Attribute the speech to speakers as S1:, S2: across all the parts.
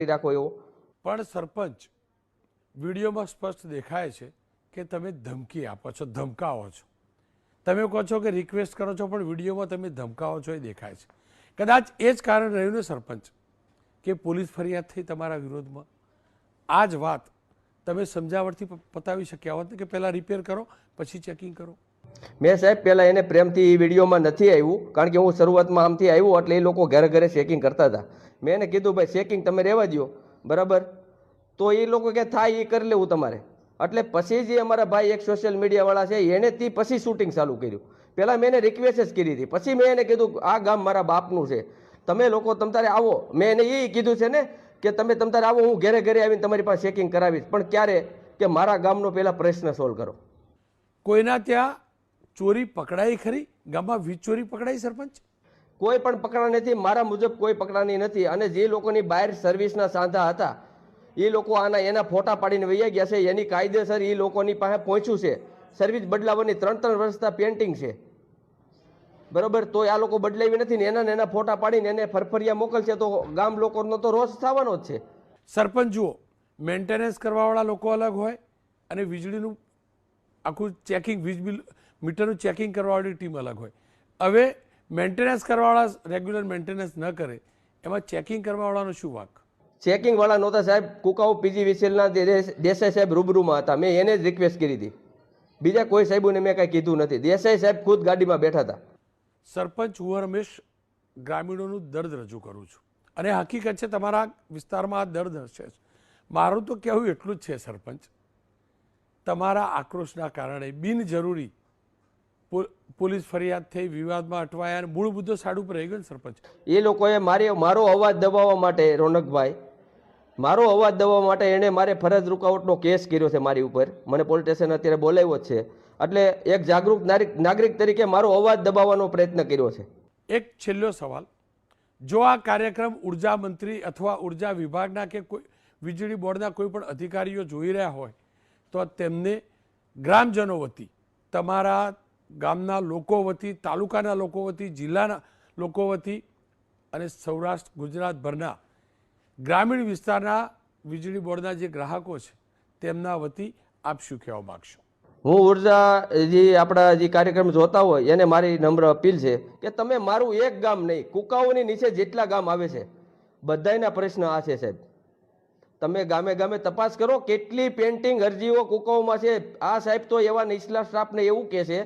S1: રાખો એવો.
S2: પણ સરપંચ વિડીયોમાં સ્પષ્ટ દેખાય છે કે તમે ધમકી આપો છો ધમકાવો છો. તમે કહો છો કે રિક્વેસ્ટ કરો છો પણ વિડીયોમાં તમે ધમકાવો છો એ દેખાય છે. કદાચ એ જ કારણ રહ્યું ને સરપંચ કે પોલીસ ફરિયાદ થઈ તમારા વિરોધમાં? આ જ વાત તમે સમજાવટથી પતાવી શક્યા હોત કે પહેલાં રિપેર કરો પછી ચેકિંગ કરો.
S1: મેં સાહેબ પહેલાં એને પ્રેમથી એ વિડીયોમાં નથી આવ્યું કારણ કે હું શરૂઆતમાં આમથી આવ્યું એટલે એ લોકો ઘરે ઘરે ચેકિંગ કરતા હતા. મેં એને કીધું, ભાઈ ચેકિંગ તમે રહેવા દો બરાબર? તો એ લોકો કે, થાય, એ કરી લેવું તમારે. એટલે પછી જે અમારા ભાઈ એક સોશિયલ મીડિયાવાળા છે એણે તે પછી શૂટિંગ ચાલુ કર્યું. પહેલાં મેં એને રિક્વેસ્ટ જ કરી હતી. પછી મેં એને કીધું, આ ગામ મારા બાપનું છે. તમે લોકો તમ તારે આવો. મેં એને એ કીધું છે ને, કે, તમે તમ તારે આવો, હું ઘરે ઘરે આવીને તમારી પાસે ચેકિંગ કરાવીશ. પણ ક્યારે? કે, મારા ગામનો પહેલાં પ્રશ્ન સોલ્વ કરો.
S2: કોઈના ત્યાં ચોરી પકડાઈ ખરી? ગામમાં વીજ ચોરી પકડાઈ, સરપંચ?
S1: કોઈ પણ પકડા નથી, મારા મુજબ કોઈ પકડાની નથી. અને જે લોકોની બહાર સર્વિસના સાંધા હતા, એ લોકો આના એના ફોટા પાડીને વૈયા ગયા છે. એની કાયદેસર એ લોકોની પાસે પહોંચ્યું છે. સર્વિસ બદલાવવાની ત્રણ ત્રણ વર્ષના પેન્ટિંગ છે. બરોબર? તો આ લોકો બદલાવી નથી ને એના એના ફોટા પાડીને એને ફરફરિયા મોકલશે તો ગામ લોકોનો તો રોષ થવાનો જ છે.
S2: સરપંચ, જુઓ મેન્ટેનન્સ કરવાવાળા લોકો અલગ હોય અને વીજળીનું આખું ચેકિંગ વીજ બિલ, મીટરનું ચેકિંગ કરવાવાળી ટીમ અલગ હોય. હવે મેન્ટેનન્સ કરવાવાળા રેગ્યુલર મેન્ટેનન્સ ન કરે એમાં ચેકિંગ કરવાવાળાનો શું વાંક?
S1: ચેકિંગ વાળા નહોતા સાહેબ કુકાઉ પીજી વિસેલના દેસાઈ સાહેબ રૂબરૂમાં હતા. મેં એને જ રિક્વેસ્ટ કરી હતી. બીજા કોઈ સાહેબોને મેં કાંઈ કીધું નથી. દેસાઈ સાહેબ ખુદ ગાડીમાં બેઠા હતા.
S2: સરપંચ હું રમેશ ગ્રામીણોનું દર્દ રજૂ કરું છું. અને હકીકત છે તમારા વિસ્તારમાં આ દર્દ હશે મારું તો કહેવું એટલું જ છે સરપંચ. તમારા આક્રોશના કારણે બિનજરૂરી પોલીસ ફરિયાદ થઈ વિવાદમાં અટવાયા અને મૂળ મુદ્દો સાડ ઉપર રહી ગયો સરપંચ?
S1: એ લોકોએ મારી મારો અવાજ દબાવવા માટે રોનકભાઈ મારો અવાજ દબાવવા માટે એણે મારે ફરજ રૂકાવટનો કેસ કર્યો છે મારી ઉપર. મને પોલીસ સ્ટેશન અત્યારે બોલાવ્યો છે. એટલે એક જાગૃત નાગરિક તરીકે મારો અવાજ દબાવવાનો પ્રયત્ન કર્યો છે.
S2: એક છેલ્લો સવાલ. જો આ કાર્યક્રમ ઊર્જા મંત્રી અથવા ઊર્જા વિભાગના કે કોઈ વીજળી બોર્ડના કોઈ પણ અધિકારીઓ જોઈ રહ્યા હોય તો તેમને ગ્રામજનો વતી તમારા ગામના લોકો વતી, તાલુકાના લોકો વતી, જિલ્લાના લોકો વતી અને સૌરાષ્ટ્ર, ગુજરાતભરના ગ્રામીણ વિસ્તારના વીજળી બોર્ડના જે ગ્રાહકો છે, તેમના વતી આપ શું કહેવા માગશો?
S1: હું ઊર્જા જે આપણા જે કાર્યક્રમ જોતા હોય, એને મારી નમ્ર અપીલ છે કે તમે મારું એક ગામ નહીં, કુકાઓની નીચે જેટલા ગામ આવે છે, બધાયના પ્રશ્ન આ છે સાહેબ. તમે ગામે ગામે તપાસ કરો, કેટલી પેન્ટિંગ અરજીઓ કુકાઓમાં છે, આ સાહેબ તો એવા નીચલા સ્ટાફને એવું કહે છે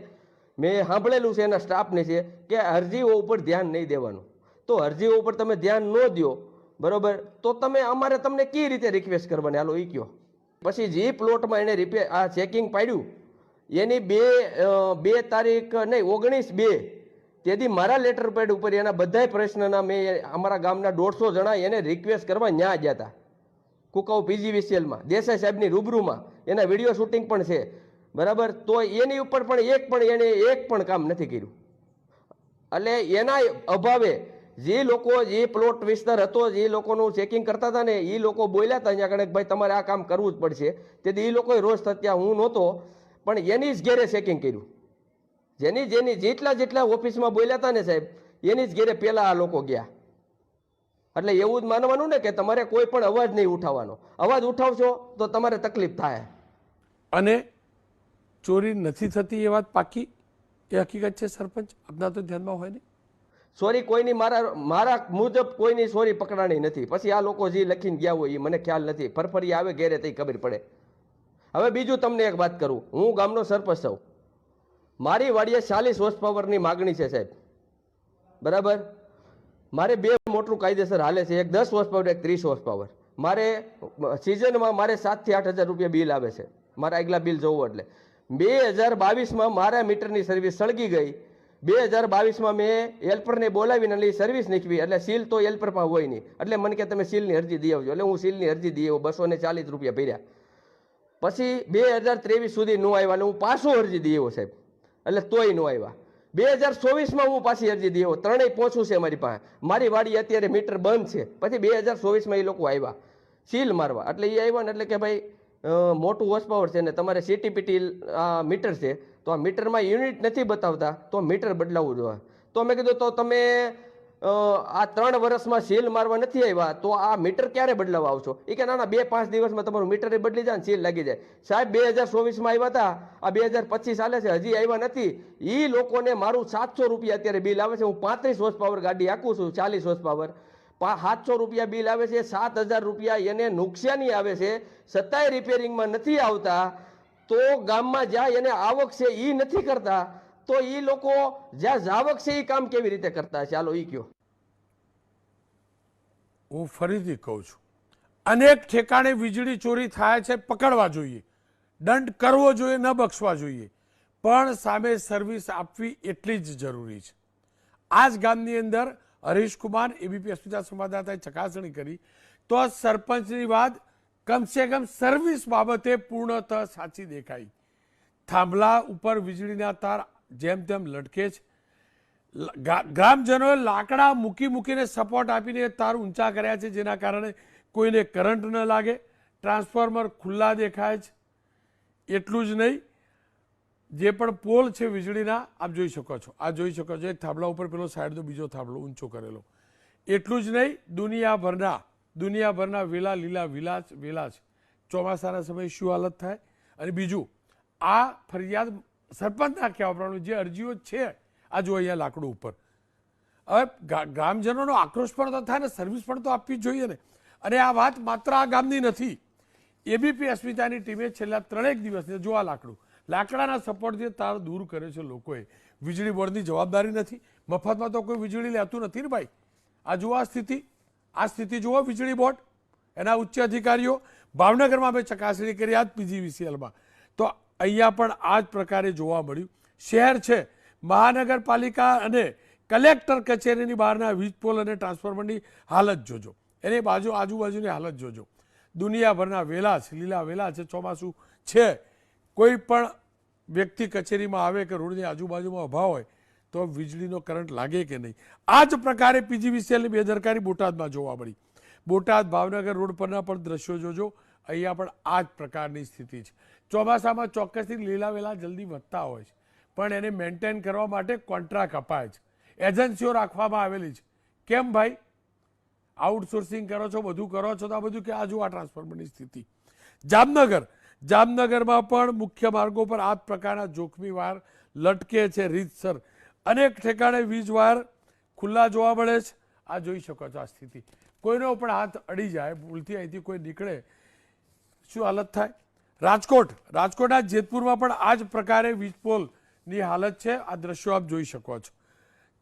S1: મેં સાંભળેલું છે એના સ્ટાફને છે કે અરજીઓ ઉપર ધ્યાન નહીં દેવાનું. તો અરજીઓ ઉપર તમે ધ્યાન ન દો બરાબર? તો તમે અમારે તમને કઈ રીતે રિક્વેસ્ટ કરવાની? હાલો એ કયો. પછી જે પ્લોટમાં એને રિપેર આ ચેકિંગ પાડ્યું, એની બે બે તારીખ નહીં, ઓગણીસ બે. તેથી મારા લેટર પેડ ઉપર એના બધાય પ્રશ્નના મેં અમારા ગામના દોઢસો જણા એને રિક્વેસ્ટ કરવા ન્યા ગયા હતા કુકાઉ પીજીવીસીએલમાં દેસાઈ સાહેબની રૂબરૂમાં. એના વીડિયો શૂટિંગ પણ છે. બરાબર? તો એની ઉપર પણ એક પણ એને એક પણ કામ નથી કર્યું. એટલે એના અભાવે જે લોકો જે પ્લોટ વિસ્તાર હતો, જે લોકોનું ચેકિંગ કરતા હતા ને, એ લોકો બોલ્યા હતા અહીંયા આગળ ભાઈ તમારે આ કામ કરવું જ પડશે. તેથી એ લોકોએ રોજ થત્યા હું નહોતો, પણ એની જ ઘેરે ચેકિંગ કર્યું. જેની જેની જેટલા જેટલા ઓફિસમાં બોલ્યા હતા ને સાહેબ, એની જ ઘેરે પહેલાં આ લોકો ગયા. એટલે એવું જ માનવાનું ને કે તમારે કોઈ પણ અવાજ નહીં ઉઠાવવાનો. અવાજ ઉઠાવશો તો તમારે તકલીફ થાય.
S2: અને ચોરી નથી થતી એ વાત પાકી? એ હકીકત છે સરપંચ? આપના તો ધ્યાનમાં હોય ને
S1: સોરી, કોઈની મારા મારા મુજબ કોઈની સોરી પકડાણી નથી. પછી આ લોકો જે લખીને ગયા હોય એ મને ખ્યાલ નથી. ફરફરી આવે, ઘેરે તઈ ખબર પડે. હવે બીજું તમને એક વાત કરું. હું ગામનો સરપંચ છું. મારી વાડીએ ચાલીસ હોર્સ પાવરની માગણી છે, સાહેબ. બરાબર? મારે બે મોટું કાયદેસર હાલે છે. એક દસ હોર્સ પાવર, એક ત્રીસ હોર્સ પાવર. મારે સિઝનમાં મારે સાતથી આઠ હજાર રૂપિયા બિલ આવે છે. મારા આગલા બિલ જોવું એટલે. બે હજાર બાવીસમાં મારા મીટરની સર્વિસ સળગી ગઈ. બે હજાર બાવીસમાં મેં હેલ્પરને બોલાવીને એટલે સર્વિસ નીકળી. એટલે સીલ તો હેલ્પરમાં હોય નહીં. એટલે મને કે તમે સીલની અરજી દઈ આવજો એટલે હું સીલની અરજી દઈ આવું બસો ને ચાલીસ રૂપિયા ભર્યા. પછી બે હજાર ત્રેવીસ સુધી ન આવ્યા એટલે હું પાછો અરજી દઈ આવ્યો સાહેબ. એટલે તોય ન આવ્યા. બે હજાર ચોવીસમાં હું પાછી અરજી આવ્યો ત્રણેય પહોંચું છે મારી પાસે. મારી વાડી અત્યારે મીટર બંધ છે. પછી બે હજાર ચોવીસમાં એ લોકો આવ્યા. સીલ મારવા. એટલે એ આવ્યા ને એટલે કે ભાઈ મોટું હોર્સ પાવર છે ને તમારે સીટીપીટી આ મીટર છે, તો આ મીટરમાં યુનિટ નથી બતાવતા, તો મીટર બદલાવવું જોઈએ. તો મેં કીધું, તો તમે આ ત્રણ વર્ષમાં સીલ મારવા નથી આવ્યા, તો આ મીટર ક્યારે બદલાવા આવશો? એ કે ના બે પાંચ દિવસમાં તમારું મીટર બદલી જાય સીલ લાગી જાય. સાહેબ, બે હજાર ચોવીસમાં આવ્યા હતા, આ બે હજાર પચીસ ચાલે છે, હજી આવ્યા નથી. એ લોકોને મારું સાતસો રૂપિયા અત્યારે બિલ આવે છે, હું પાંત્રીસ હોર્સ પાવર ગાડી આખું છું, ચાલીસ હોર્સ પાવર સાતસો રૂપિયા બિલ આવે છે, સાત હજાર રૂપિયા એને નુકસાની આવે છે છતાંય રિપેરિંગમાં નથી આવતા, તો ગામમાં જ્યાં એને આવક છે એ નથી કરતા, તો એ લોકો જ્યાં જાવક છે એ કામ કેવી રીતે કરતા ચાલો એ કયો.
S2: હું ફરીથી કહું છું, અનેક ઠેકાણે વીજળી ચોરી થાય છે, પકડવા જોઈએ, દંડ કરવો જોઈએ, ન બક્ષવા જોઈએ, પણ સામે સર્વિસ આપવી એટલી જ જરૂરી છે. આ જ ગામની અંદર હરીશકુમાર એબીપી અસ્મિતા સંવાદદાતાએ ચકાસણી કરી તો સરપંચની વાત કમસે કમ સર્વિસ બાબતે પૂર્ણતઃ સાચી દેખાઈ. થાંભલા ઉપર વીજળીના તાર જેમ તેમ લટકે છે. ગ્રામજનોએ લાકડા મૂકી મૂકીને સપોર્ટ આપીને તાર ઊંચા કર્યા છે, જેના કારણે કોઈને કરંટ ન લાગે. ટ્રાન્સફોર્મર ખુલ્લા દેખાય છે. એટલું જ નહીં જે પણ પોલ છે વીજળીના, આપ જોઈ શકો છો. આ જોઈ શકો છો, એક થાંભલા ઉપર પેલો સાઈડનો બીજો થાંભલો, ઊંચો કરેલો. એટલું જ નહીં, દુનિયાભરના દુનિયાભરના વેલા લીલા વિલાસ વેલા છે ચોમાસાના સમયે શું હાલત થાય? અને બીજું, આ ફરિયાદ સરપંચના કહેવા પ્રમાણે જે અરજીઓ છે, આ જો અહીંયા લાકડું ઉપર. હવે ગ્રામજનોનો આક્રોશ પણ તો થાય ને સર્વિસ પણ તો આપવી જોઈએ ને. અને આ વાત માત્ર આ ગામની નથી. એબીપી અસ્મિતાની ટીમે છેલ્લા ત્રણેક દિવસથી જો આ લાકડું લાકડાના સપોર્ટથી તાર દૂર કરે છે લોકોએ, વીજળી બોર્ડની જવાબદારી નથી. મફતમાં તો કોઈ વીજળી લેતું નથી ને ભાઈ. આ જુઓ આ સ્થિતિ. આ સ્થિતિ જુઓ વીજળી બોર્ડ. એના ઉચ્ચ અધિકારીઓ ભાવનગરમાં અમે ચકાસણી કરી આ જ પીજીવીસીએલમાં. તો અહીંયા પણ આ જ પ્રકારે જોવા મળ્યું. શહેર છે, મહાનગરપાલિકા અને કલેક્ટર કચેરીની બહારના વીજ પોલ અને ટ્રાન્સફોર્મરની હાલત જોજો. એની બાજુ, આજુબાજુની હાલત જોજો. દુનિયાભરના વેલા છે, લીલા વેલા છે, ચોમાસું છે. કોઈ પણ વ્યક્તિ કચેરીમાં આવે કે રોડની આજુબાજુમાં ઊભા હોય, તો વીજળીનો કરંટ લાગે કે નહીં? આ જ પ્રકારે પીજીવીસીએલની બેદરકારી બોટાદમાં જોવા મળી. બોટાદ ભાવનગર રોડ પરના પણ દ્રશ્યો જોજો. અહીંયા પણ આ જ પ્રકારની સ્થિતિ છે. ચોમાસામાં ચોક્કસથી લીલા વેલા જલ્દી વધતા હોય છે. પણ એને મેન્ટેન કરવા માટે કોન્ટ્રાક્ટ અપાય છે. એજન્સીઓ રાખવામાં આવેલી છે. કેમ ભાઈ? આઉટસોર્સિંગ કરો છો, બધું કરો છો, તો આ બધું કે આ જુઓ આ ટ્રાન્સફોર્મરની સ્થિતિ. જામનગર જામનગરમાં પણ મુખ્ય માર્ગો પર આ પ્રકારના જોખમી વાર લટકે છે રીતસર. અનેક ઠેકાણે વીજવાર ખુલ્લા જોવા મળે છે. આ જોઈ શકો છો આ સ્થિતિ. કોઈનો પણ હાથ અડી જાય, ભૂલથી અહીંથી કોઈ નીકળે, શું હાલત થાય? રાજકોટ રાજકોટના જેતપુરમાં પણ આ જ પ્રકારે વીજપોલની હાલત છે. આ દ્રશ્યો આપ જોઈ શકો છો.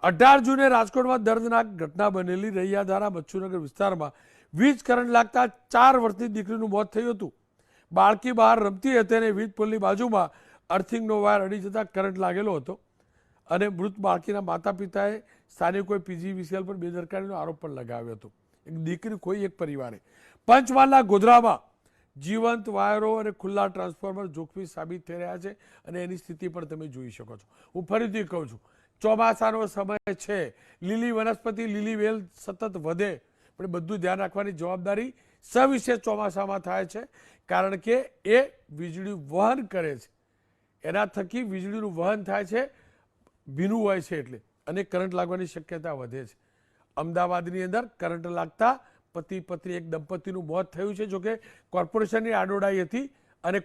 S2: અઢાર જૂને રાજકોટમાં દર્દનાક ઘટના બનેલી રૈયાધારા મચ્છુનગર વિસ્તારમાં વીજ કરંટ લાગતા ચાર વર્ષની દીકરીનું મોત થયું હતું. બાળકી બહાર રમતી હતી અને વીજ પોલની બાજુમાં અર્થિંગનો વાયર અડી જતા કરંટ લાગેલો હતો અને મૃત બાળકીના માતા પિતાએ સ્થાનિકોએ પીજીવીસીએલ પર બેદરકારીનો આરોપ પણ લગાવ્યો હતો. એક દીકરી કોઈ એક પરિવારે. પંચમહાલના ગોધરામાં જીવંત વાયરો અને ખુલ્લા ટ્રાન્સફોર્મર જોખમી સાબિત થઈ રહ્યા છે અને એની સ્થિતિ પણ તમે જોઈ શકો છો. હું ફરીથી કહું છું, ચોમાસાનો સમય છે, લીલી વનસ્પતિ, લીલી વેલ સતત વધે. પણ બધું ધ્યાન રાખવાની જવાબદારી સવિશેષ ચોમાસામાં થાય છે. કારણ કે એ વીજળી વહન કરે છે. એના થકી વીજળીનું વહન થાય છે, ભીનું હોય છે એટલે. અને કરંટ લાગવાની શક્યતા વધે છે. અમદાવાદની અંદર કરંટ લાગતા પતિ પત્ની એક દંપતીનું મોત થયું છે, જોકે કોર્પોરેશનની આડોડાઈ હતી અને